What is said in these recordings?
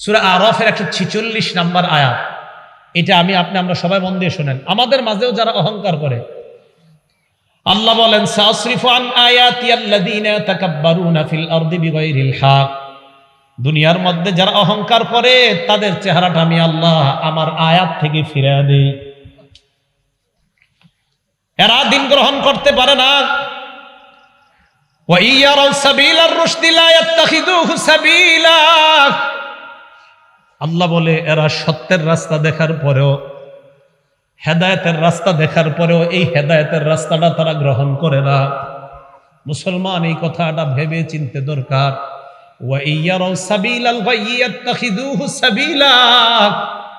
সুরা আরফের একশো ছিচল্লিশ নাম্বার আয়াত। এটা আমি, আপনি, আমরা সবাই মন দিয়ে শোনেন। আমাদের মাঝেও যারা অহংকার করে, আল্লাহ বলেন সাসরিফান আয়াতি আল্লাযীনা তাকাব্বারুনা ফিল আরদি বিগাইরিল হক। দুনিয়ার মধ্যে যারা অহংকার করে, তাদের চেহারাটা আমি আল্লাহ আমার আয়াত থেকে ফিরে দেই। এরা দিন গ্রহণ করতে পারে না। ওয়া ইয়ারাউ সাবিলার রুশদি লা ইত্তাখিযুহু সাবিলা। আল্লাহ বলে, এরা সত্যের রাস্তা দেখার পরেও, হেদায়তের রাস্তা দেখার পরেও এই হেদায়তের রাস্তাটা তারা গ্রহণ করে না। মুসলমান এই কথাটা ভেবে চিনতে দরকার।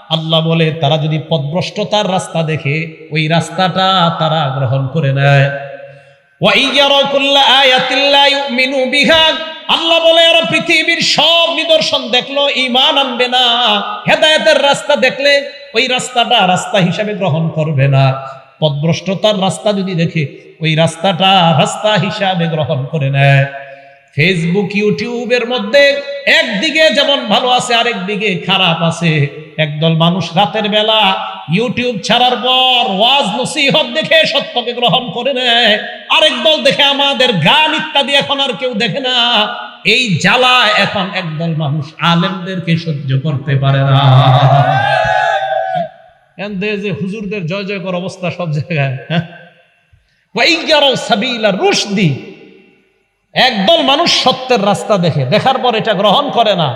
আল্লাহ বলে, তারা যদি পদভ্রষ্টতার রাস্তা দেখে, ওই রাস্তাটা তারা গ্রহণ করে নেয়। আল্লাহ বলে, আর পৃথিবীর সব নিদর্শন দেখল ইমান আনবে না। হেদায়তের রাস্তা দেখলে ওই রাস্তাটা রাস্তা হিসাবে গ্রহণ করবে না। পদভ্রষ্টতার রাস্তা যদি দেখে, ওই রাস্তাটা রাস্তা হিসাবে গ্রহণ করে নেয়। ফেসবুক ইউটিউবের মধ্যে একদিকে যেমন ভালো আছে আরেক দিকে খারাপ আছে। একদল মানুষ রাতের বেলা ইউটিউব ছাড়ার পর ওয়াজ, নসিহত দেখে সত্যকে গ্রহণ করে নেয়। আরেক দল দেখে আমাদের গান ইত্যাদি এখন আর কেউ দেখে না। এই জ্বালা এখন একদল মানুষ আলেমদেরকে সহ্য করতে পারে না। যে হুজুরদের জয় জয়কর অবস্থা সব জায়গায় হ্যাঁ? সাবিলা রুশদি একদল মানুষ সত্যের রাস্তা দেখে, দেখার পর এটা গ্রহণ করে না।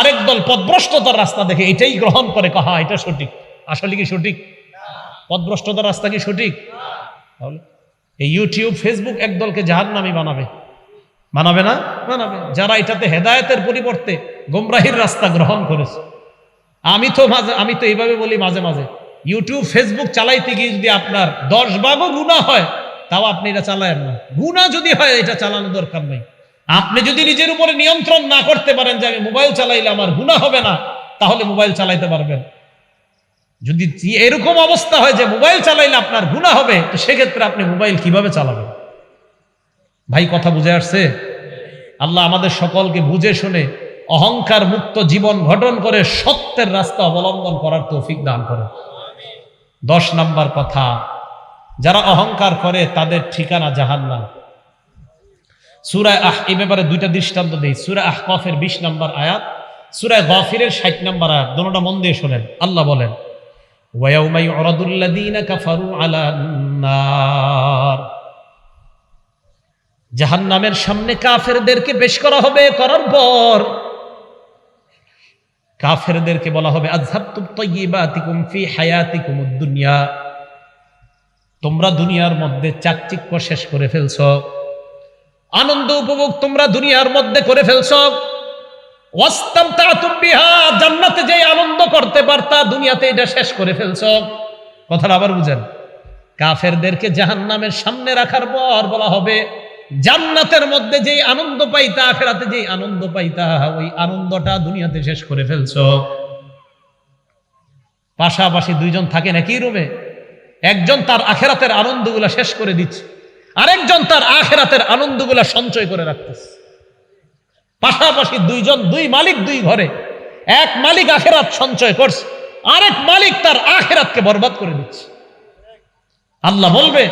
আরেক দল পথভ্রষ্টতার রাস্তা দেখে, এটাই গ্রহণ করে। কহা, এটা সঠিক? আসলে কি সঠিক? পথভ্রষ্টতার রাস্তা কি সঠিক? এই ইউটিউব, ফেসবুক একদলকে জাহান্নামী বানাবে। বানাবে না? বানাবে। যারা এটাতে হেদায়েতের পরিবর্তে গোমরাহির রাস্তা গ্রহণ করেছে। আমি তো মাঝে, আমি তো এইভাবে বলি মাঝে মাঝে। ইউটিউব, ফেসবুক চালাইতে গিয়ে যদি আপনার দশ ভাগও গুণা হয় তাও আপনি এটা চালায়েন না। গুণা যদি হয়, এটা চালানো দরকার নেই। আপনি যদি নিজের উপরে নিয়ন্ত্রণ না করতে পারেন যে আমি মোবাইল চালাইলে আমার গুণা হবে না, তাহলে মোবাইল চালাইতে পারবেন। যদি এরকম অবস্থা হয় যে মোবাইল চালাইলে আপনার গুণা হবে, তো সেক্ষেত্রে আপনি মোবাইল কীভাবে চালাবেন? ভাই, কথা বুঝে আসছে? আল্লাহ আমাদের সকলকে বুঝে শুনে অহংকার মুক্ত জীবন গঠন করে সত্যের রাস্তা অবলম্বন করার তৌফিক দান করে দশ নাম্বার কথা যারা অহংকার করে, তাদের ঠিকানা জাহান্নাম। সুরায় আহ এ ব্যাপারে দুইটা দৃষ্টান্ত দিই। সুরায় আহ কফের বিশ নম্বর আয়াত সুরায় গফিরের ষাট নম্বর আয়াত। দোনোটা মন দিয়ে শোনেন। আল্লাহ বলেন জাহান্নামের সামনে কাফেরদেরকে করা হবে করার পর, কাফেরদেরকে বলা হবে আজহাব তুম তৈবাতিকুম ফি দুনিয়া। তোমরা দুনিয়ার মধ্যে চাকচিক্য শেষ করে ফেলছ। আনন্দ উপভোগ তোমরা দুনিয়ার মধ্যে করে ফেলছো। জান্নাতে যে আনন্দ করতে পারতা, দুনিয়াতে এটা শেষ করে ফেলছো। কথাটা আবার বুঝেন। কাফেরদেরকে জাহান্নামের সামনে রাখার পর বলা হবে, জান্নাতের মধ্যে যেই আনন্দ পাইতা, আখেরাতে যেই আনন্দ পাইতা, ওই আনন্দটা দুনিয়াতে শেষ করে ফেলছো। পাশাপাশি দুইজন থাকে নাকি রুমে? একজন তার আখেরাতের আনন্দগুলা শেষ করে দিচ্ছে। আরেকজন তার আখেরাতের আনন্দগুলা সঞ্চয় করে রাখতেছে। পাশাপাশি দুইজন, দুই মালিক দুই ঘরে, এক মালিক আখেরাত সঞ্চয় করছে, আরেক মালিক তার আখেরাতকে বরবাদ করে দিচ্ছে। আল্লাহ বলবে,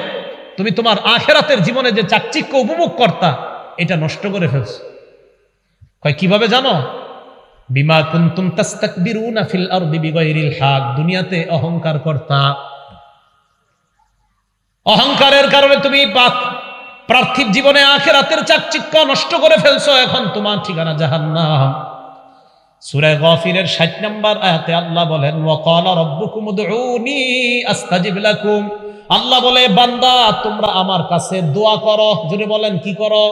তুমি তোমার আখেরাতের জীবনে যে চাকচিক্য উপভোগ করতা, এটা নষ্ট করে ফেলছো। কয়, কীভাবে জানো? বিমা কুন্তুম তাস্তাকবিরুনা ফিল আরদি বিগাইরিল হক। দুনিয়াতে অহংকার করতা অহংকারের কারণে তুমি পার্থিব জীবনে আখেরাতের চাকচিক্য নষ্ট করে ফেলছো, এখন তোমার ঠিকানা জাহান্নাম। সূরা গফিরের 60 নম্বর আয়াতে আল্লাহ বলেন উদউনি আস্তাজিব লাকুম। আল্লাহ বলে, বান্দা, তোমরা আমার কাছে দোয়া করো। যদি বলেন, কি করো?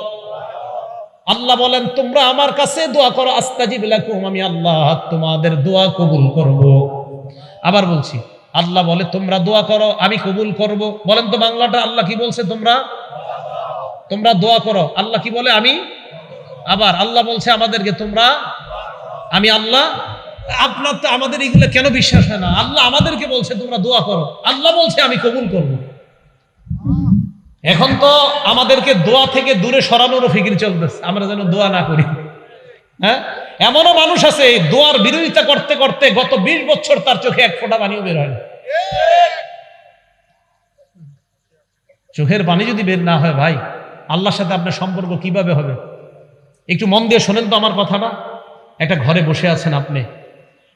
আল্লাহ বলেন, তোমরা আমার কাছে দোয়া করো, আস্তাজিব লাকুম। আমি আল্লাহ তোমাদের দোয়া কবুল করব। আবার বলছি আল্লাহ বলে, তোমরা দোয়া করো, আমি কবুল করব। বলেন তো বাংলাটা, আল্লাহ কি বলছে তোমরা? তোমরা দোয়া করো, আল্লাহ কি বলে, আমি? আবার আল্লাহ বলছে আমাদেরকে, তোমরা? আমি আল্লাহ? আপনার তো আমাদের এগুলো কেন বিশ্বাস হয় না? আল্লাহ আমাদেরকে বলছে, তোমরা দোয়া করো। আল্লাহ বলছে, আমি কবুল করব। এখন তো আমাদেরকে দোয়া থেকে দূরে সরানোরও ফিকির চলতেছে, আমরা যেন দোয়া না করি। হ্যাঁ? এমনও মানুষ আছে দোয়ার বিরোধিতা করতে করতে গত বিশ বছর তার চোখে এক ফোঁটা পানিও বের হয় চোখের পানি যদি বের না হয় ভাই, আল্লাহর সাথে আপনার সম্পর্ক কীভাবে হবে? একটু মন দিয়ে শোনেন তো আমার কথাটা। একটা ঘরে বসে আছেন আপনি।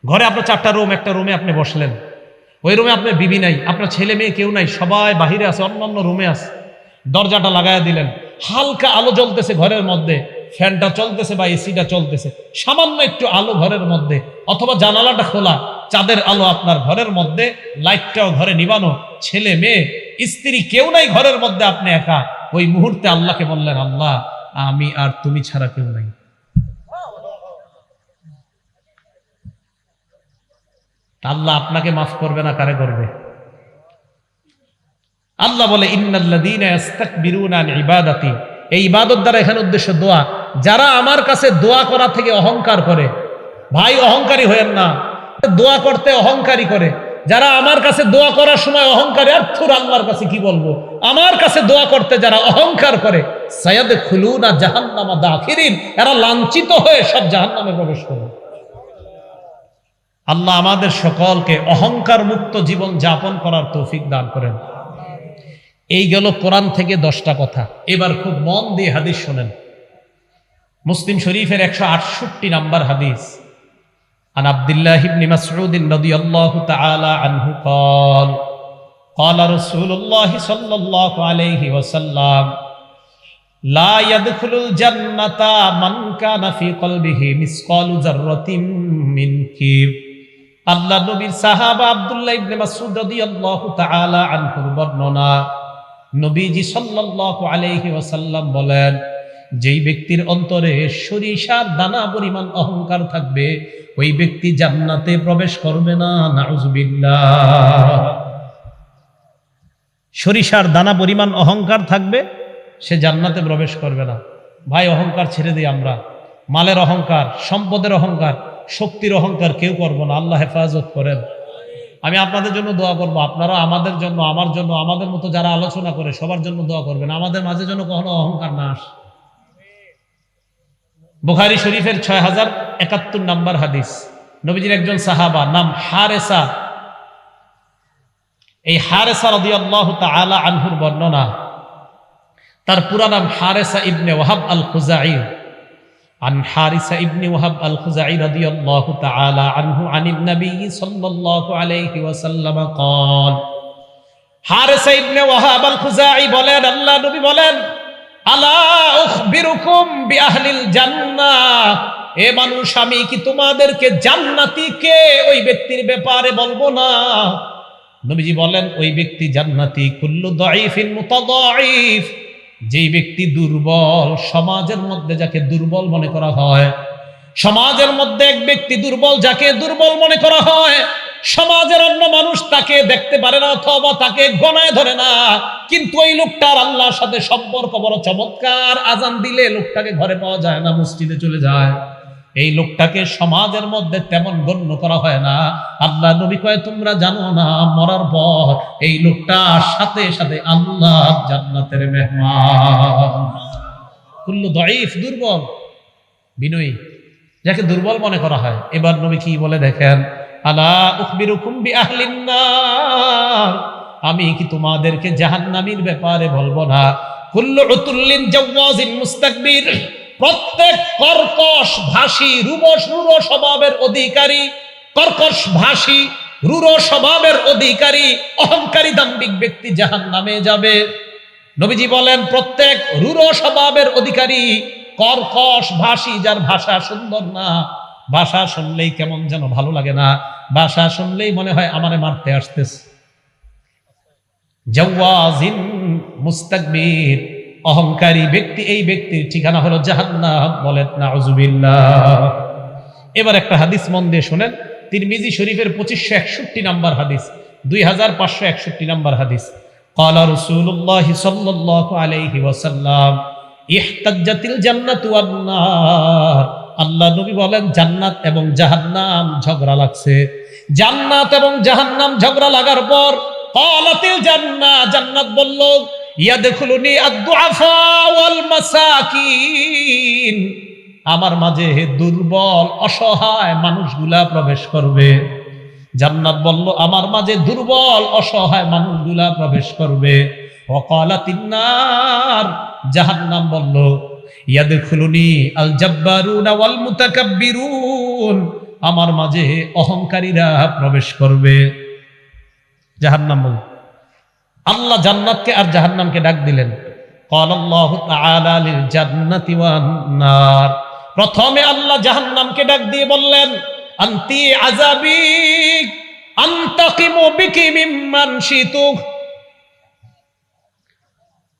ঘরে আপনার চারটা রুম, একটা রুমে আপনি বসলেন। ওই রুমে আপনার বিবি নাই, আপনার ছেলে মেয়ে কেউ নাই, সবাই বাহিরে আছে অন্য অন্য রুমে আছে। দরজাটা লাগায় দিলেন। হালকা আলো জ্বলতেছে ঘরের মধ্যে। ফ্যানটা চলতেছে বা এসিটা চলতেছে, সামান্য একটু আলো ঘরের মধ্যে, অথবা জানালাটা খোলা, চাঁদের আলো আপনার ঘরের মধ্যে, লাইটটাও ঘরে নিবানো, ছেলে মেয়ে, স্ত্রী কেউ নাই ঘরের মধ্যে আপনি একা। ওই মুহূর্তে আল্লাহকে বললেন, আল্লাহ, আমি আর তুমি ছাড়া কেউ নাই। আল্লাহ আপনাকে মাফ করবে না, কারে করবে? আল্লাহ বলে আন ইবাদাতি এই ইবাদত দ্বারা এখানে উদ্দেশ্য দোয়া। যারা আমার কাছে দোয়া করা থেকে অহংকার করে, ভাই অহংকারী হয়েন না, দোয়া করতে অহংকারী করে। যারা আমার কাছে দোয়া করার সময় অহংকারী, আর থুর আল্লাহর কাছে কি বলব? আমার কাছে দোয়া করতে যারা অহংকার করে সায়াদ খুলুনা জাহান্নামা দাখিরিন, এরা লাঞ্ছিত হয়ে সব জাহান্নামে প্রবেশ করবে আল্লাহ আমাদের সকলকে অহংকার মুক্ত জীবন যাপন করার তৌফিক দান করেন। এই গেল কোরআন থেকে দশটা কথা। এবার খুব মন দিয়ে হাদিস শোনেন। মুসলিম শরীফের একশো আটষট্টি নাম্বার হাদিস عن عبد الله بن مسعود رضي الله تعالى عنه قال قال رسول الله صلى الله عليه وسلم لا يدخل الجنة من كان في قلبه مثقال ذرة من كبر আল্লাহ নবীর সাহাবা আব্দুল্লাহ ইবনে মাসউদ রাদিয়াল্লাহু তাআলা আনহুর বর্ণনা নবীজি সাল্লাল্লাহু আলাইহি ওয়াসাল্লাম বলেন যেই ব্যক্তির অন্তরে সরিষার দানা পরিমাণ অহংকার থাকবে, ওই ব্যক্তি জান্নাতে প্রবেশ করবে না, নাউজুবিল্লাহ। সরিষার দানা পরিমাণ অহংকার থাকবে, সে জান্নাতে প্রবেশ করবে না। ভাই, অহংকার ছেড়ে দিই আমরা। মালের অহংকার, সম্পদের অহংকার, শক্তির অহংকার কেউ করব না। আল্লাহ হেফাজত করেন। আমি আপনাদের জন্য দোয়া করব। আপনারা আমাদের জন্য, আমার জন্য, আমাদের মতো যারা আলোচনা করে সবার জন্য দোয়া করবেন। আমাদের মাঝে যেন কখনো অহংকার না আসে। বুখারি শরীফের ছয় হাজার একাত্তর নাম্বার হাদিস নবীজির একজন সাহাবা নাম হারেসা এই হারেসা রদি আল্লাহ তালা আনহুর বর্ণনা তার পুরা নাম হারেসা ইবনে ওয়াহাব আল খুজাই عن حارثة ابن وهب الخزاعي رضي الله تعالى عنه عن النبي صلى الله عليه وسلم قال حارثة ابن وهب الخزاعي বলেন আল্লাহ নবী বলেন আলা উখবিরুকুম বিআহলিল জান্নাহ। এ মানুষ, আমি কি তোমাদেরকে জান্নাতি কে? ওই ব্যক্তির ব্যাপারে বলব না। নবীজি বলেন, ওই ব্যক্তি জান্নাতি, কুল্লু দাঈফিন মুতাদাঈফ। যেই ব্যক্তি দুর্বল, সমাজের মধ্যে যাকে দুর্বল মনে করা হয়, সমাজের মধ্যে এক ব্যক্তি দুর্বল, যাকে দুর্বল মনে করা হয় সমাজের অন্য মানুষ তাকে দেখতে পারে না অথবা তাকে গণায় ধরে না। কিন্তু ওই লোকটার আল্লাহর সাথে সম্পর্ক বড় চমৎকার। আজান দিলে লোকটাকে ঘরে পাওয়া যায় না, মসজিদে চলে যায়। এই লোকটাকে সমাজের মধ্যে তেমন গণ্য করা হয় না। আল্লাহ নবী কয়, তোমরা জানো না, মরার পর এই লোকটার সাথে সাথে আল্লাহ জান্নাতের মেহমান। কুল্লু দঈফ দুর্বল, বিনয়ী, যাকে দুর্বল মনে করা হয়। এবার নবী কি বলে দেখেন আলা উখবিরুকুম বিআহলিন নার আমি কি তোমাদেরকে জাহান্নামীর ব্যাপারে বলব না? কুল্লু উতুল্লিন জাওয়াজিন মুস্তাকবির। প্রত্যেক কর্কশ ভাষী রুবস রুর স্বভাবের অধিকারী, কর্কশ ভাষী রুর স্বভাবের অধিকারী, অহংকারী দাম্ভিক ব্যক্তি জাহান নামে যাবে। নবীজি বলেন, প্রত্যেক রুর স্বভাবের অধিকারী কর্কশ ভাষী যার ভাষা সুন্দর না ভাষা শুনলেই কেমন যেন ভালো লাগে না ভাষা শুনলেই মনে হয় আমারে মারতে আসতেছে জাওয়াজিন মুস্তাকবির অহংকারী ব্যক্তি এই ব্যক্তির ঠিকানা হলো জাহান্নাম বলেন নাউজুবিল্লাহ এবার একটা হাদিস মন দিয়ে শোনেন তিরমিজি শরীফের পঁচিশশো একষট্টি নাম্বার হাদিস দুই হাজার পাঁচশো একষট্টি নাম্বার হাদিস قال رسول الله صلى الله عليه وسلم احتجت الجنة والنار আল্লাহ নবী বলেন, জান্নাত এবং জাহান্নাম ঝগড়া লাগছে। জান্নাত এবং জাহান্নাম ঝগড়া লাগার পর কালাতিল জান্নাত জান্নাত বলল ইয়া দেখুলুনি আদুআফা ওয়াল মাসাকিন। আমার মাঝে দুর্বল, অসহায় মানুষগুলা প্রবেশ করবে। জান্নাত বলল, আমার মাঝে দুর্বল, অসহায় মানুষগুলা প্রবেশ করবে। অকলা তিন্নার জাহান্নাম বলল ইয়াদের খুলুনি আল জব্বারুন ওয়াল মুতাকাব্বিরুন আমার মাঝে অহংকারীরা প্রবেশ করবে জাহান্নাম বলল আল্লাহ জান্নাতকে আর জাহান্নামকে ডাক দিলেন قال الله تعالى للجنة والنار প্রথমে আল্লাহ জাহান্নামকে ডাক দিয়ে বললেন আন্তি আযাবি আন্তাকিমু বিকি মিম্মান শিতু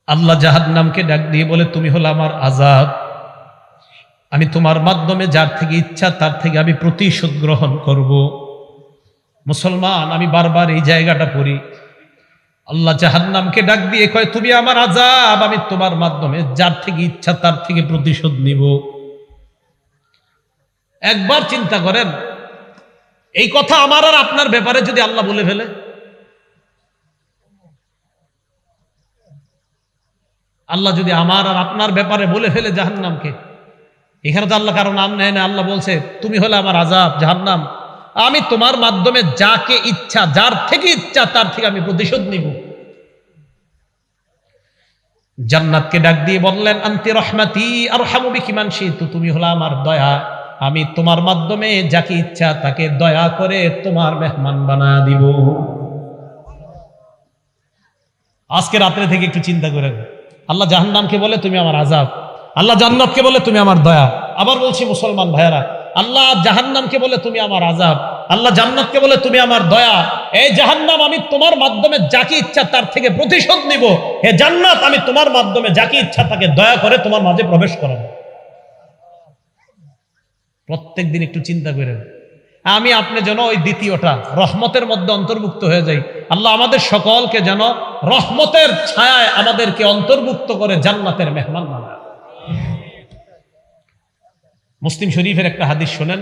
আল্লাহ জাহান্নামকে ডাক দিয়ে বলে, তুমি হলো আমার আজাব আমি তোমার মাধ্যমে যার থেকে ইচ্ছা, তার থেকে আমি প্রতিশোধ গ্রহণ করব। মুসলমান, আমি বারবার এই জায়গাটা পড়ি। আল্লাহ জাহান্নামকে ডাক দিয়ে কয়, তুমি আমার আজাব। আমি তোমার মাধ্যমে যার থেকে ইচ্ছা, তার থেকে প্রতিশোধ নিব। একবার চিন্তা করেন, এই কথা আমার আর আপনার ব্যাপারে যদি আল্লাহ বলে ফেলে আল্লাহ যদি আমার আর আপনার ব্যাপারে বলে ফেলে জাহান্নামকে, এখানে তো আল্লাহ কারও নাম নেয় না, আল্লাহ বলছে, তুমি হলে আমার আজাব জাহান্নাম। আমি তোমার মাধ্যমে যাকে ইচ্ছা, যার থেকে ইচ্ছা, তার থেকে আমি প্রতিশোধ নিব। জান্নাতকে ডাক দিয়ে বললেন, আন্তি রহমাতি আর হামুবি কিমান তো তুমি হলো আমার দয়া। আমি তোমার মাধ্যমে যাকে ইচ্ছা, তাকে দয়া করে তোমার মেহমান বানা দিব। আজকে রাত্রে থেকে একটু চিন্তা করেন আল্লাহ জাহান্নামকে বলে, তুমি আমার আজাব আল্লাহ জান্নাতকে বলে, তুমি আমার দয়া। আবার বলছি, মুসলমান ভাইয়ারা, আল্লাহ জাহান্নামকে বলে, তুমি আমার আজাব আল্লাহ জান্নাতকে বলে, তুমি আমার দয়া। এই জাহান্নাম আমি তোমার মাধ্যমে যাকে ইচ্ছা তার থেকে প্রতিশোধ নিব। হে জান্নাত আমি তোমার মাধ্যমে যাকে ইচ্ছা তাকে দয়া করে তোমার মাঝে প্রবেশ করাবো। প্রত্যেক দিন একটু চিন্তা করেন আমি আপনি যেন ওই দ্বিতীয়টা, রহমতের মধ্যে অন্তর্ভুক্ত হয়ে যাই। আল্লাহ আমাদের সকলকে যেন রহমতের ছায়ায় আমাদেরকে অন্তর্ভুক্ত করে জান্নাতের মেহমান বানায়। মুসলিম শরীফের একটা হাদিস শোনেন।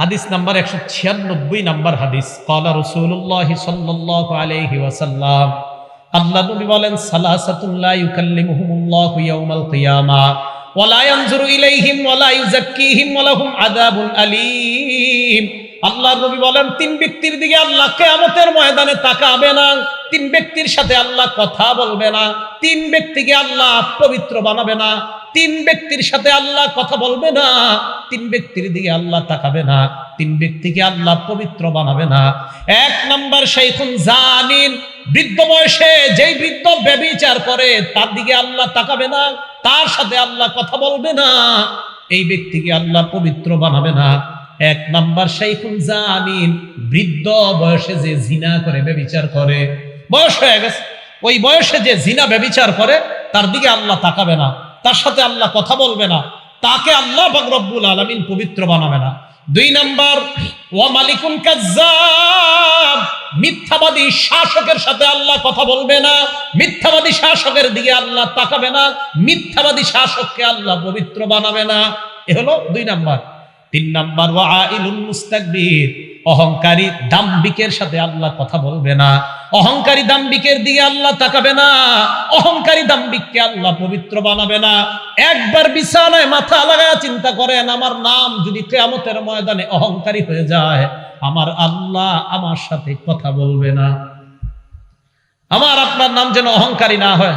হাদিস নাম্বার একশো ছিয়ানব্বই নাম্বার হাদিস। কলা রসুল্লাহ সাল্লাহ আলহি ওয়াসাল্লাম, আল্লাহ নবী বলেন সালাসাতুল্লাহ ইউকাল্লিমুহুমুল্লাহ ইয়াউমাল কিয়ামা ওয়ালা ইয়ানজুরু ইলাইহিম ওয়ালা ইউযাক্কিহিম ওয়া আযাবুন আলীম। আল্লাহর নবী বলেন, তিন ব্যক্তির দিকে আল্লাহ কিয়ামতের ময়দানে তাকাবে না, তিন ব্যক্তির সাথে আল্লাহ কথা বলবে না, তিন ব্যক্তিকে আল্লাহ পবিত্র বানাবে না, তিন ব্যক্তির সাথে আল্লাহ কথা বলবে না, তিন ব্যক্তির দিকে আল্লাহ তাকাবে না, তিন ব্যক্তিকে আল্লাহ পবিত্র বানাবে না। এক নাম্বার সেইখুন জানিন বৃদ্ধ বয়সে যেই বৃদ্ধ ব্যবিচার করে, তার দিকে আল্লাহ তাকাবে না, তার সাথে আল্লাহ কথা বলবে না, এই ব্যক্তিকে আল্লাহ পবিত্র বানাবে না। এক নাম্বার সেইখুন জানিন বৃদ্ধ বয়সে যে জিনা করে, ব্যবিচার করে। বয়স হয়ে গেছে। ওই বয়সে যে জিনা, ব্যবিচার করে, তার দিকে আল্লাহ তাকাবে না। তার সাথে আল্লাহ কথা বলবে না। তাকে আল্লাহ রব্বুল আলমিন পবিত্র বানাবে না। দুই নাম্বার ও মালিকুন কাজ্জাব, মিথ্যাবাদী শাসকের সাথে আল্লাহ কথা বলবে না। মিথ্যাবাদী শাসকের দিকে আল্লাহ তাকাবে না। মিথ্যাবাদী শাসককে আল্লাহ পবিত্র বানাবে না। এ হলো দুই নাম্বার। তিন নাম্বার, ওয়া আইলুল মুস্তাকবির অহংকারী দাম্বিকের সাথে আল্লাহ কথা বলবে না। অহংকারী দাম্বিকের দিকে আল্লাহ তাকাবে না। অহংকারী দাম্বিককে আল্লাহ পবিত্র বানাবে না। একবার বিছানায় মাথা লাগায় চিন্তা করেন, আমার নাম যদি কেয়ামতের ময়দানে অহংকারী হয়ে যায়, আমার আল্লাহ আমার সাথে কথা বলবে না। আমার আপনার নাম যেন অহংকারী না হয়।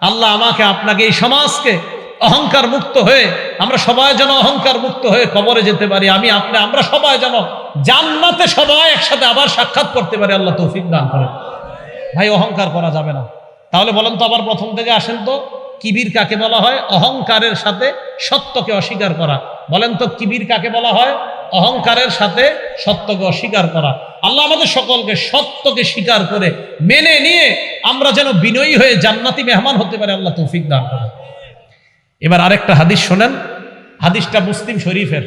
আল্লাহ আমাকে, আপনাকে, এই সমাজকে অহংকার মুক্ত হয়ে আমরা সবাই যেন অহংকার মুক্ত হয়ে কবরে যেতে পারি। আমি আপনি, আমরা সবাই যেন জান্নাতে সবাই একসাথে আবার সাক্ষাৎ করতে পারি, আল্লাহ তৌফিক দান করে ভাই, অহংকার করা যাবে না। তাহলে বলেন তো আবার প্রথম থেকে আসেন তো, কিবির কাকে বলা হয়? অহংকারের সাথে সত্যকে অস্বীকার করা। বলেন তো কিবির কাকে বলা হয়? অহংকারের সাথে সত্যকে অস্বীকার করা। আল্লাহ আমাদের সকলকে সত্যকে স্বীকার করে মেনে নিয়ে আমরা যেন বিনয়ী হয়ে জান্নাতি মেহমান হতে পারে, আল্লাহ তৌফিক দান করে এবার আরেকটা হাদিস শোনেন। হাদিসটা মুসলিম শরীফের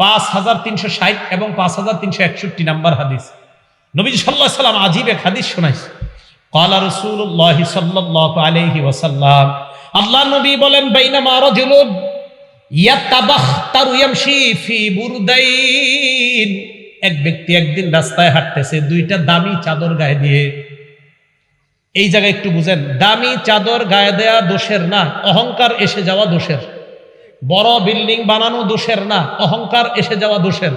পাঁচ হাজার তিনশো ষাট এবং পাঁচ হাজার তিনশো একষট্টি নাম্বার হাদিস। নবীজ সাল্লাহ সাল্লাম আজিব এক হাদিস শোনাইছে। কালা রসুল্লাহ সাল্লাহ আলহি ওসাল্লাম আল্লাহ নবী বলেন, বাইনাম আরও জুলুন এক ব্যক্তি একদিন রাস্তায় হাঁটতেছে, দুইটা দামি চাদর গায়ে দিয়ে এই জায়গায় একটু বুঝেন, দামি চাদর গায়ে দেয়া দোষের না, অহংকার এসে যাওয়া দোষের। বড় বিল্ডিং বানানো দোষের না, অহংকার এসে যাওয়া দোষের।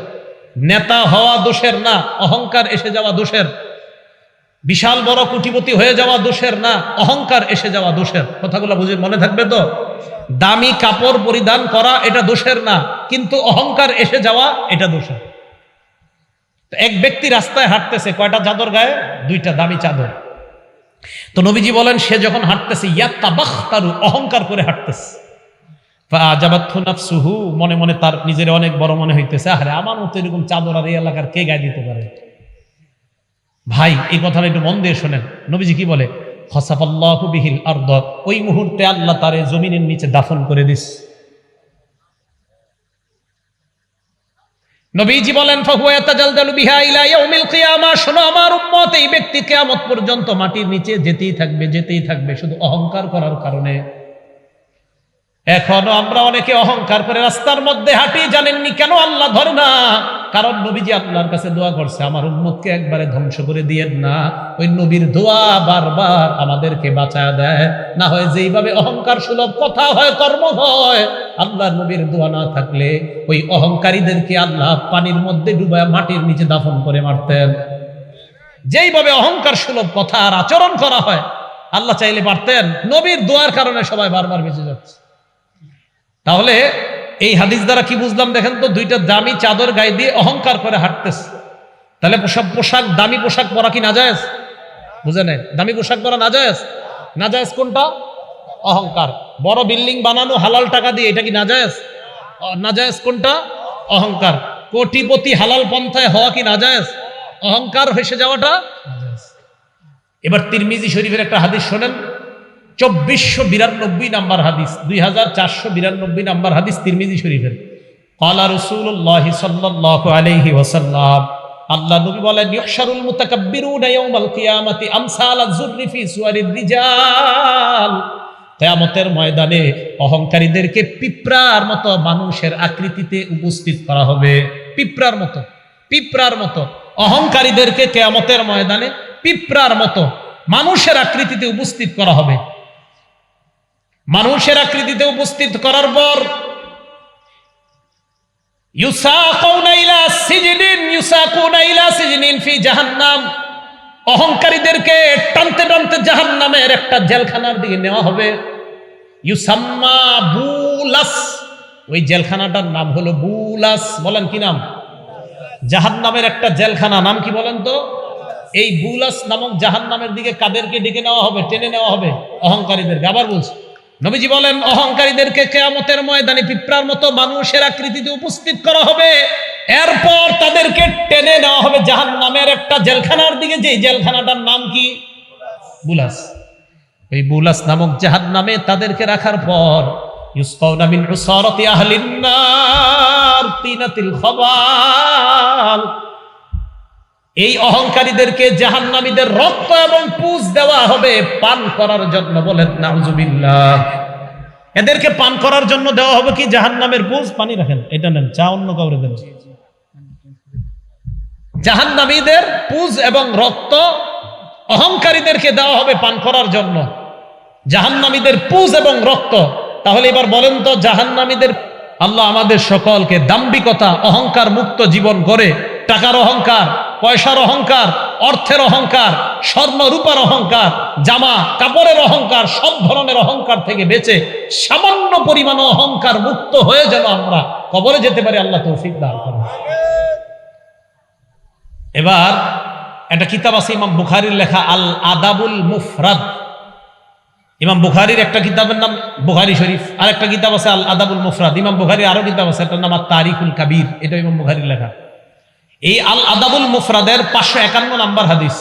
নেতা হওয়া দোষের না, অহংকার এসে যাওয়া দোষের। বিশাল বড় কুটিপতি হয়ে যাওয়া দোষের না, অহংকার এসে যাওয়া দোষের। কথাগুলো বুঝে মনে থাকবে তো? দামি কাপড় পরিধান করা এটা দোষের না, কিন্তু অহংকার এসে যাওয়া এটা দোষের। এক ব্যক্তি রাস্তায় হাঁটতেছে, কয়টা চাদর গায়ে? দুইটা দামি চাদর। তো নবীজি বলেন, সে যখন হাঁটতেছে ইয়াত্তা বাখতারু অহংকার করে হাঁটতেছে। মনে মনে তার নিজের অনেক বড় মনে হইতেছে আরে আমার মতো এরকম চাদর আর এই এলাকার কে গায়ে দিতে পারে? ভাই, এই কথাটা একটু মন দিয়ে শোনেন। নবীজি কি বলে? খসাফাল্লাহু বিহিল আর্দ, ওই মুহূর্তে আল্লাহ তারে জমিনের নিচে দাফন করে দিস। নবীজি বলেন শোনো, আমার উম্মত, এই ব্যক্তি কেয়ামত পর্যন্ত মাটির নিচে যেতেই থাকবে যেতেই থাকবে, শুধু অহংকার করার কারণে। এখনও আমরা অনেকে অহংকার করে রাস্তার মধ্যে হাঁটি, জানেননি কেন আল্লাহ ধরে না? কারণ নবীজি আল্লাহর কাছে দোয়া করছে, আমার উম্মতকে একবারে ধ্বংস করে দিয়েন না। ওই নবীর দোয়া বারবার আমাদেরকে বাঁচায় দেয়। না হয় যেইভাবে অহংকার সুলভ, কথা হয়, কর্ম হয়। আল্লাহর নবীর দোয়া না থাকলে ওই অহংকারীদেরকে আল্লাহ পানির মধ্যে ডুবায় মাটির নিচে দাফন করে মারতেন। যেইভাবে অহংকার সুলভ কথা আর আচরণ করা হয়, আল্লাহ চাইলে পারতেন। নবীর দোয়ার কারণে সবাই বারবার বেঁচে যাচ্ছে। তাহলে এই হাদিস দ্বারা কি বুঝলাম দেখেন তো, দুইটা দামি চাদর গায়ে দিয়ে অহংকার করে হাঁটতেছে। তাহলে পোশাক পোশাক, দামি পোশাক পরা কি না যায় বুঝে নেন, দামি পোশাক পরা না যায় না যায় কোনটা? অহংকার। বড় বিল্ডিং বানানো, হালাল টাকা দিয়ে, এটা কি না যায় না যায় কোনটা? অহংকার। কোটিপতি হালাল পন্থায় হওয়া কি না যায় অহংকার হেসে যাওয়াটা এবার তিরমিজি শরীফের একটা হাদিস শোনেন। চব্বিশশো বিরানব্বই নাম্বার হাদিস, দুই হাজার চারশো বিরানব্বই নাম্বার হাদিস তিরমিজি শরীফের। কালা রসুল্লাহ সাল্লাহ আলাইহি ওয়াসাল্লাম, আল্লাহ নবী বলেন ইহশারুল মুতাকাব্বিরুনা ইয়াউমাল কিয়ামাতি আমসাল আয-যুররি ফি সুওয়ারির রিজাল। কিয়ামতের ময়দানে অহংকারীদেরকে পিঁপড়ার মতো মানুষের আকৃতিতে উপস্থিত করা হবে। পিঁপড়ার মতো পিঁপড়ার মতো। অহংকারীদেরকে কিয়ামতের ময়দানে পিঁপড়ার মতো মানুষের আকৃতিতে উপস্থিত করা হবে। মানুষের আকৃতিতে উপস্থিত করার পর অহংকারীদেরকে টানতে টানতে জাহান্নামের একটা জেলখানার দিকে নেওয়া হবে। ইউসাম্মা বুলাস, ওই জেলখানাটার নাম হলো বুলাস। বলেন কি নাম? জাহান্নামের একটা জেলখানা, নাম কি বলেন তো? এই বুলাস নামক জাহান্নামের দিকে কাদেরকে ডেকে নেওয়া হবে, টেনে নেওয়া হবে? অহংকারীদেরকে। আবার বলছি নবীজি বলেন, অহংকারীদেরকে কেয়ামতের ময়দানে পিঁপড়ার মতো মানুষের আকৃতিতে উপস্থিত করা হবে। এরপর তাদেরকে টেনে নেওয়া হবে জাহান নামের একটা জেলখানার দিকে। যে জেলখানাটার নাম কি? বুলাস। ওই বুলাস নামক জাহান নামে তাদেরকে রাখার পর, ইউসকাউনা মিন উসারাতি আহলিন নার তিনাতিল খাবাল। এই অহংকারীদেরকে জাহান্নামীদের রক্ত এবং পুজ দেওয়া হবে পান করার জন্য বলেন, নাউজুবিল্লাহ। এদেরকে পান করার জন্য দেওয়া হবে কি? জাহান্নামের পুজ? পানি রাখেন। এটা নেন, চা অন্য কাউরে দেন। জাহান্নামীদের পুজ এবং রক্ত অহংকারীদেরকে দেওয়া হবে পান করার জন্য। জাহান্নামীদের পুজ এবং রক্ত। তাহলে এবার বলেন তো, জাহান্নামীদের আল্লাহ আমাদের সকলকে দাম্বিকতা অহংকার মুক্ত জীবন করে টাকার অহংকার পয়সার অহংকার, অর্থের অহংকার স্বর্ণ রূপার অহংকার, জামা কাপড়ের অহংকার, সব ধরনের অহংকার থেকে বেঁচে সামান্য পরিমাণ অহংকার মুক্ত হয়ে যেন আমরা কবরে যেতে পারি, আল্লাহ তৌফিক দান করুন। এবার একটা কিতাব আছে, ইমাম বুখারির লেখা আল আদাবুল মুফরাদ। ইমাম বুখারির একটা কিতাবের নাম বুখারি শরীফ আর একটা কিতাব আছে আল আদাবুল মুফরাদ। ইমাম বুখারির আরও কিতাব আছে, এটার নাম আর তারিকুল কাবির, এটা ইমাম বুখারির লেখা। এই আল আদাবুল মুফরাদের পাঁচশো একান্ন নাম্বার হাদিস।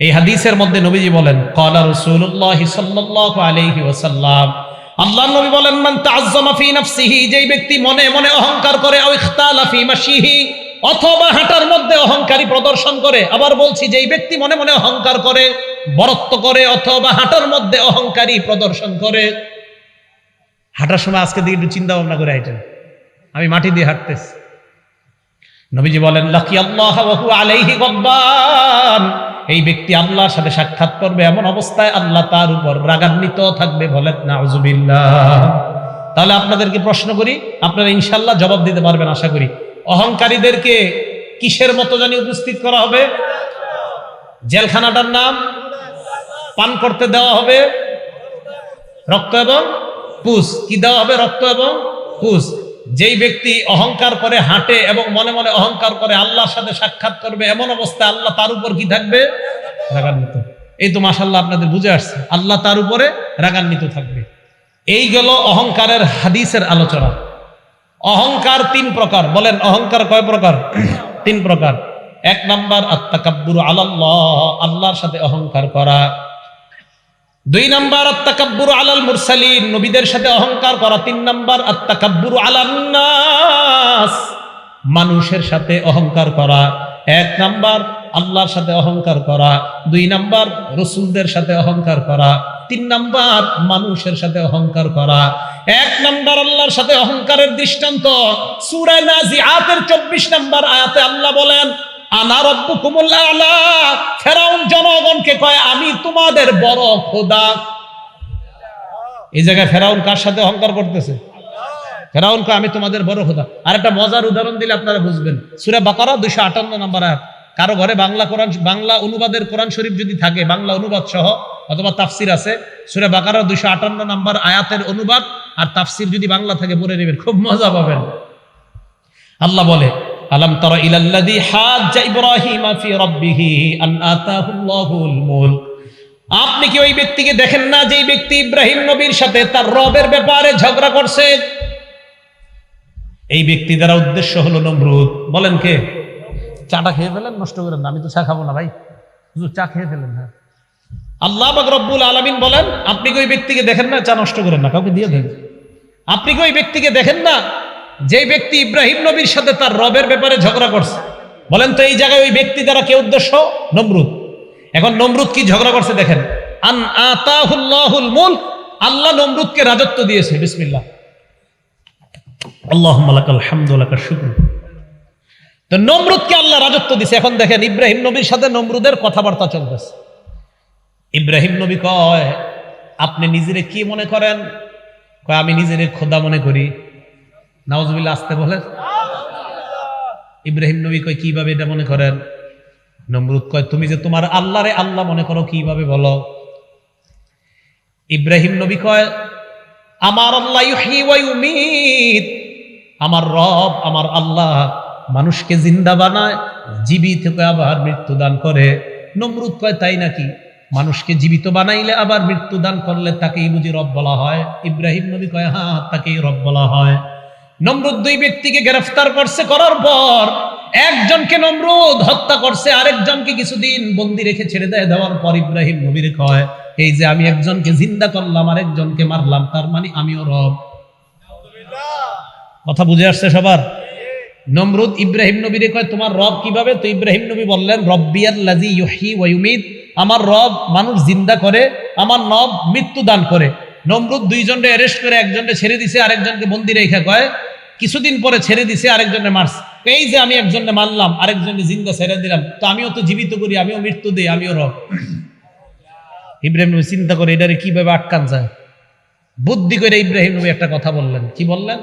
এই হাদিসের মধ্যে নবীজি বলেন কলা রসুল্লাহ সাল্লাল্লাহু আলাইহি ওয়াসাল্লাম। আল্লাহ নবী বলেন, মান তাআজ্জামা ফি নাফসিহি, যেই ব্যক্তি মনে মনে অহংকার করে, আও ইখতালা ফি মাশিহি, অথবা হাঁটার মধ্যে অহংকারী প্রদর্শন করে, আবার বলছি, যেই ব্যক্তি মনে মনে অহংকার করে, বরত্ব করে, অথবা হাঁটার মধ্যে অহংকারী প্রদর্শন করে। হাঁটার সময় আজকে দিকে একটু চিন্তা ভাবনা করে হাঁটেন আমি মাটি দিয়ে হাঁটতেছি। নবীজি বলেন, লাকি আল্লাহ আলাইহি গদ্বান এই ব্যক্তি আল্লাহর সাথে সাক্ষাৎ করবে এমন অবস্থায় আল্লাহ তার উপর রাগান্বিত থাকবে বলেন, নাউজুবিল্লাহ। তাহলে আপনাদেরকে প্রশ্ন করি, আপনারা ইনশাল্লাহ জবাব দিতে পারবেন আশা করি। অহংকারীদেরকে কিসের মতো জানি উপস্থিত করা হবে? জেলখানাটার নাম পান করতে দেওয়া হবে? রক্ত এবং পুষ। কি দেওয়া হবে? রক্ত এবং পুষ। যেই ব্যক্তি অহংকার করে হাঁটে এবং মনে মনে অহংকার করে আল্লাহর সাথে সাক্ষাৎ করবে, এমন অবস্থায় আল্লাহ তার উপর কি থাকবে? রাগান্বিত। এই তো মাসাল্লাহ আপনাদের বুঝে আসছে। আল্লাহ তার উপরে রাগান্বিত থাকবে। এই গেল অহংকারের হাদিসের আলোচনা। অহংকার তিন প্রকার। বলেন, অহংকার কয় প্রকার? তিন প্রকার। এক নাম্বার আত্মাকাব্বুর আলাল্লাহ, আল্লাহর সাথে অহংকার করা। দুই নাম্বার আত্মাকাব্বুর আলাল মুরসালিন। নবীদের সাথে অহংকার করা। তিন নাম্বার আত্মাকাব্বুর আলান্নাস মানুষের সাথে অহংকার করা। এক নাম্বার, আল্লাহর সাথে অহংকার করা। দুই নাম্বার, রসুলদের সাথে অহংকার করা। তিন নাম্বার, মানুষের সাথে অহংকার করা। এক নাম্বার, আল্লাহর সাথে অহংকারের দৃষ্টান্ত। সুরায় নাজিআতের চব্বিশ নাম্বার আয়াতে আল্লাহ বলেন জনগণকে কয়, আমি তোমাদের বড় খোদা। এই জায়গায় ফেরাউন কার সাথে অহংকার করতেছে? ফেরাউন কয়, আমি তোমাদের বড় খোদা। আর একটা মজার উদাহরণ দিলে আপনারা বুঝবেন। বাকারা আটান্ন নম্বর কারও ঘরে বাংলা কোরআন, বাংলা অনুবাদের কোরআন শরীফ যদি থাকে, বাংলা অনুবাদ সহ, অথবা তাফসির আছে, সুরে বাকারা দুইশো আটান্ন নম্বর আয়াতের অনুবাদ আর তাফসির যদি বাংলা থাকে, পড়ে নেবেন, খুব মজা পাবেন। আল্লাহ বলে আলম তর ইলাল্লাযী হাজ্জা ইব্রাহিমা ফি রাব্বিহি আন আতাহুল্লাহুল মুলক। আপনি কি ওই ব্যক্তিকে দেখেন না যে ব্যক্তি ইব্রাহিম নবীর সাথে তার রবের ব্যাপারে ঝগড়া করছে? এই ব্যক্তি দ্বারা উদ্দেশ্য হলো নমরুদ। বলেন কে? চাটা খেয়ে ফেলেন নষ্ট করেন আমি তো চা খাব না ভাই। চা খেয়ে ফেলেন হ্যাঁ। আল্লাহ রব্বুল আলামিন বলেন আপনি কি ওই ব্যক্তিকে দেখেন না? চা নষ্ট করেন না। কাউকে দিয়ে দেন। আপনি কি ওই ব্যক্তিকে দেখেন না যে ব্যক্তি ইব্রাহিম নবীর সাথে তার রবের ব্যাপারে ঝগড়া করছে, বলেন তো এই জায়গায় ওই ব্যক্তি দ্বারা কে উদ্দেশ্য? নমরুদ। এখন নমরুদ কি ঝগড়া করছে দেখেন। আন আতাহুল্লাহুল মুলক, আল্লাহ নমরুদকে রাজত্ব দিয়েছে, বিসমিল্লাহ। আল্লাহ লাকাল হামদু লাকাল শুকর। তো নমরুদকে আল্লাহ রাজত্ব দিছে। এখন দেখেন ইব্রাহিম নবীর সাথে নমরুদের কথাবার্তা চলতেছে। ইব্রাহিম নবী কয়, আপনি নিজেরে কি মনে করেন? কয়, আমি নিজেরে খোদা মনে করি। নাওজবিল্লা আসতে বলে। ইব্রাহিম নবী কয়, কীভাবে এটা মনে করেন? নমরুদ কয়, তুমি যে তোমার আল্লাহরে আল্লাহ মনে করো, কীভাবে বলো? ইব্রাহিম নবী কয়, আমার আল্লাহ আমার রব, আমার আল্লাহ মানুষকে জিন্দা বানায়, জীবিত আবার মৃত্যু দান করে। নমরুদ কয়, তাই নাকি? মানুষকে জীবিত বানাইলে আবার মৃত্যু দান করলে তাকেই বুঝি রব বলা হয়। ইব্রাহিম নবী কয় হ্যাঁ তাকেই রব বলা হয়। নমরুদ দুই ব্যক্তিকে গ্রেফতার করছে, করার পর একজনকে নমরুদ হত্যা করছে, আরেকজনকে কিছুদিন বন্দি রেখে ছেড়ে দেয়। দেওয়ার পর ইব্রাহিম নবীর কয়, এই যে আমি একজনকে জিন্দা করলাম, আরেকজনকে মারলাম, তার মানে আমিও রব। কথা বুঝে আসছে সবার? নমরুদ ইব্রাহিম নবীরে কয়, তোমার রব কীভাবে? তো ইব্রাহিম নবী বললেন রব্বিয়ার লাজি ইউহি ওয়ুমিদ আমার রব মানুষ জিন্দা করে, আমার নব মৃত্যু দান করে। নমরুদ দুইজনকে অ্যারেস্ট করে একজনকে ছেড়ে দিছে, আরেকজনকে বন্দি রেখে কয় কিছুদিন পরে ছেড়ে দিছে আরেকজনে মারছে। এই যে আমি একজনকে মারলাম, আরেকজনকে জিন্দা ছেড়ে দিলাম, তো আমিও তো জীবিত করি, আমিও মৃত্যু দিই, আমিও রব। ইব্রাহিম নবী চিন্তা করে এটারে কীভাবে আটকান যায়? বুদ্ধি করে ইব্রাহিম নবী একটা কথা বললেন। কি বললেন?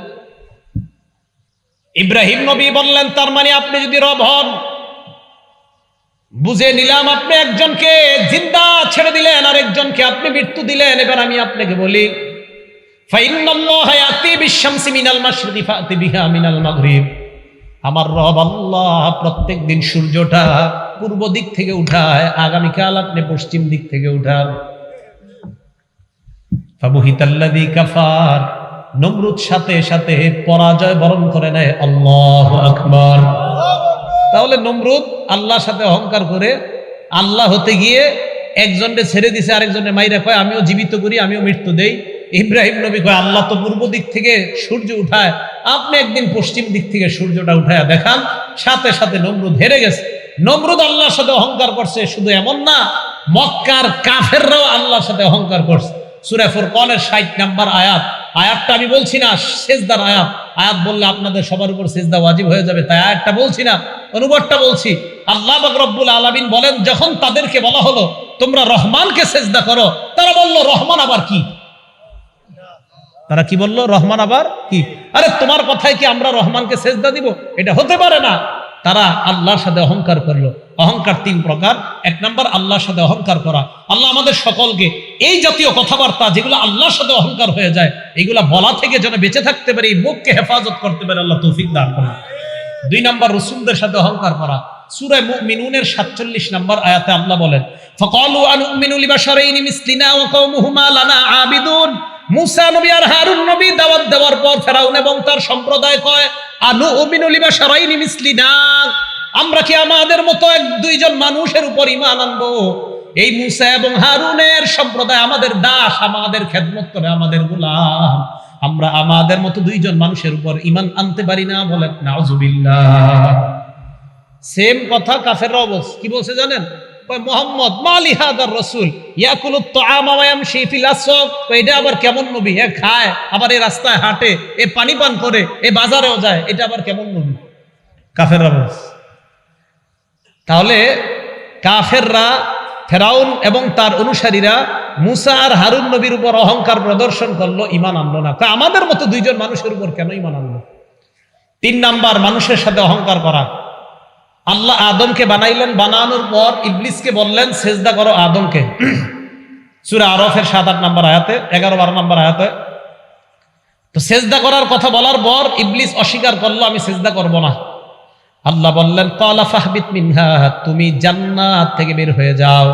ইব্রাহিম নবী বললেন, তার মানে আপনি যদি রব হন, বুঝে নিলাম আপনি একজনকে জিন্দা ছেড়ে দিলেন আর একজনকে আপনি মৃত্যু দিলেন। এবার আমি আপনাকে বলি আমার রব আল্লাহ প্রত্যেক দিন সূর্যটা পূর্ব দিক থেকে উঠায়, আগামীকাল আপনি পশ্চিম দিক থেকে উঠান। ফাবুহিতাল্লাদি কাফার, নমরুদ সাথে সাথে পরাজয় বরণ করে নেয়, আল্লাহ আকবর। তাহলে নমরুদ আল্লাহর সাথে অহংকার করে আল্লাহ হতে গিয়ে একজনকে ছেড়ে দিছে আরেকজনের মাইরা কয় আমিও জীবিত করি, আমিও মৃত্যু দেই। ইব্রাহিম নবী কয়, আল্লাহ তো পূর্ব দিক থেকে সূর্য উঠায়। আপনি একদিন পশ্চিম দিক থেকে সূর্যটা উঠায় দেখান। সাথে সাথে নমরুদ হেরে গেছে। নমরুদ আল্লাহর সাথে অহংকার করছে, শুধু এমন না, মক্কার কাফেররাও আল্লাহর সাথে অহংকার করছে। সুরে ফুরকনের ষাট নাম্বার আয়াত। আয়াতটা আমি বলছি না, সেজদার আয়াত। আয়াত বললে আপনাদের সবার উপর সেজদা ওয়াজিব হয়ে যাবে, তাই আয়াতটা বলছি না। অনুবাদটা বলছি, আল্লাহ রব্বুল আলমিন বলেন, যখন তাদেরকে বলা হলো, তোমরা রহমানকে সেজদা করো তারা বলল, রহমান আবার কি? তারা কি বলল, রহমান আবার কি? আরে তোমার কথায় কি আমরা রহমানকে সেজদা দিব? এটা হতে পারে না। তারা আল্লাহর সাথে অহংকার করল। অহংকার তিন প্রকার। এক নম্বর, আল্লাহর সাথে অহংকার করা। আল্লাহ আমাদের সকলকে এই জাতীয় কথাবার্তা যেগুলো আল্লাহর সাথে অহংকার হয়ে যায় এগুলা বলা থেকে যেন বেঁচে থাকতে পারে, এই মুখকে হেফাজত করতে পারে, আল্লাহ তৌফিক দান করেন। দুই নম্বর, রসুলদের সাথে অহংকার করা। সুরায় মুমিনুনের সাতচল্লিশ নম্বর আয়াতে আল্লাহ বলেন, ফকালু আনুমিনু লিবাশারাইনি মিসলিনা ওয়া কওমুহুমা লানা আবিদুন। মুসা নবী আর হারুন নবী দাওয়াত দেওয়ার পর ফেরাউন এবং তার সম্প্রদায় কয়, আনু উমিনু লিবাশারাইনি মিসলিনা? আমরা কি আমাদের মতো এক দুইজন মানুষের উপর ইমান আনব? এই মুসা এবং হারুনের সম্প্রদায় আমাদের দাস, আমাদের খেদমত করে, আমাদের গোলাম। আমরা আমাদের মতো দুইজন মানুষের উপর ইমান আনতে পারি না বলেন নাউজুবিল্লাহ। সেম কথা কাফেররাও বলছে কি বলছে জানেন? মোহাম্মদ মালি হাদার রসুল ইয়াকুলুত তাআমা ওয়া ইয়ামশি ফিল আসওয়াক কয় এটা আবার কেমন নবী? এ খায় আবার এই রাস্তায় হাঁটে এ পানি পান করে এ বাজারেও যায় এটা আবার কেমন নবী? কাফেররা বলছে। তাহলে কাফেররা ফেরাউন এবং তার অনুসারীরা মুসা আর হারুন নবীর উপর অহংকার প্রদর্শন করল ইমান আনলো না। তা আমাদের মতো দুইজন মানুষের উপর কেন ইমান আনলো? তিন নাম্বার মানুষের সাথে অহংকার করা। আল্লাহ আদমকে বানাইলেন, বানানোর পর ইবলিসকে বললেন, সেজদা করো আদমকে। সুরা আরফের সাত, আট নাম্বার আয়াতে, এগারো, বারো নাম্বার আয়াতে। তো সেজদা করার কথা বলার পর ইবলিস অস্বীকার করল, আমি সেজদা করব না। আল্লাহ বললেন কলা ফাহবিত মিনহা, তুমি জান্নাত থেকে বের হয়ে যাও।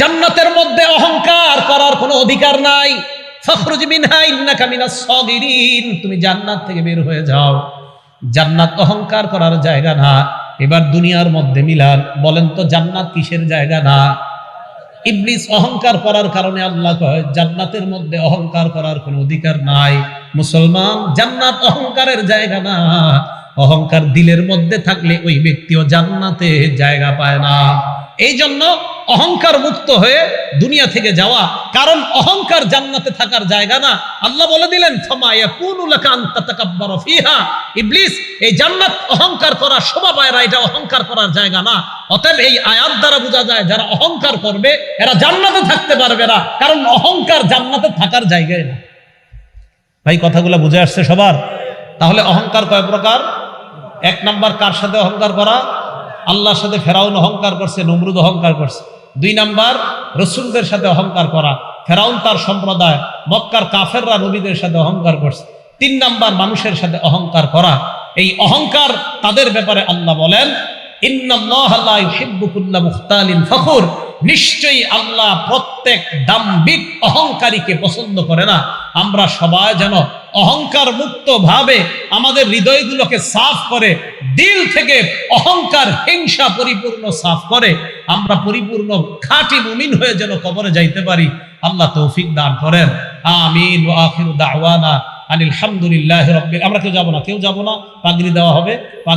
জান্নাতের মধ্যে অহংকার করার কোনো অধিকার নাই। ফখরুজ মিনহা, ইন্নাকা মিনাস সাগিরিন, তুমি জান্নাত থেকে বের হয়ে যাও। জান্নাত অহংকার করার জায়গা না। এবার দুনিয়ার মধ্যে মিলান, বলেন তো জান্নাত কিসের জায়গা না? ইবলিস অহংকার করার কারণে আল্লাহ কয়, জান্নাতের মধ্যে অহংকার করার কোনো অধিকার নাই। মুসলমান, জান্নাত অহংকারের জায়গা না। অহংকার দিলের মধ্যে থাকলে ওই ব্যক্তিও জান্নাতে জায়গা পায় না। এই জন্য অহংকার মুক্ত হয়ে দুনিয়া থেকে যাওয়া। কারণ অহংকার জান্নাতে থাকার জায়গা না। আল্লাহ বলে দিলেন ইবলিস, এই জান্নাত অহংকার করা শোভা পায় না, এটা অহংকার করার জায়গা না। অতএব এই আয়াত দ্বারা বোঝা যায়, যারা অহংকার করবে, এরা জান্নাতে থাকতে পারবে না। কারণ অহংকার জান্নাতে থাকার জায়গায় না। ভাই, কথাগুলো বুঝে আসছে সবার? তাহলে অহংকার কয় প্রকার? এক নাম্বার, কার সাথে অহংকার করা? আল্লাহর সাথে ফেরাউন অহংকার করছে, নমরুদ অহংকার করছে। দুই নাম্বার, রসুলদের সাথে অহংকার করা। ফেরাউন তার সম্প্রদায়, মক্কার কাফেররা নবীদের সাথে অহংকার করছে। তিন নাম্বার, মানুষের সাথে অহংকার করা। এই অহংকার তাদের ব্যাপারে আল্লাহ বলেন ফখুর। নিশ্চয়ই আল্লাহ প্রত্যেক দাম্ভিক অহংকারীকে পছন্দ করে না। আমরা সবাই যেন অহংকার মুক্ত ভাবে আমাদের হৃদয়গুলোকে সাফ করে, দিল থেকে অহংকার, হিংসা পরিপূর্ণ সাফ করে, আমরা পরিপূর্ণ খাঁটি মুমিন হয়ে যেন কবরে যাইতে পারি। আল্লাহ তৌফিক দান করেন। আমিন আখিরু দাওয়ানা আনিল হামদুলিল্লাহি আমরা কেউ যাব না? কেউ যাব না? পাগড়ি দেওয়া হবে।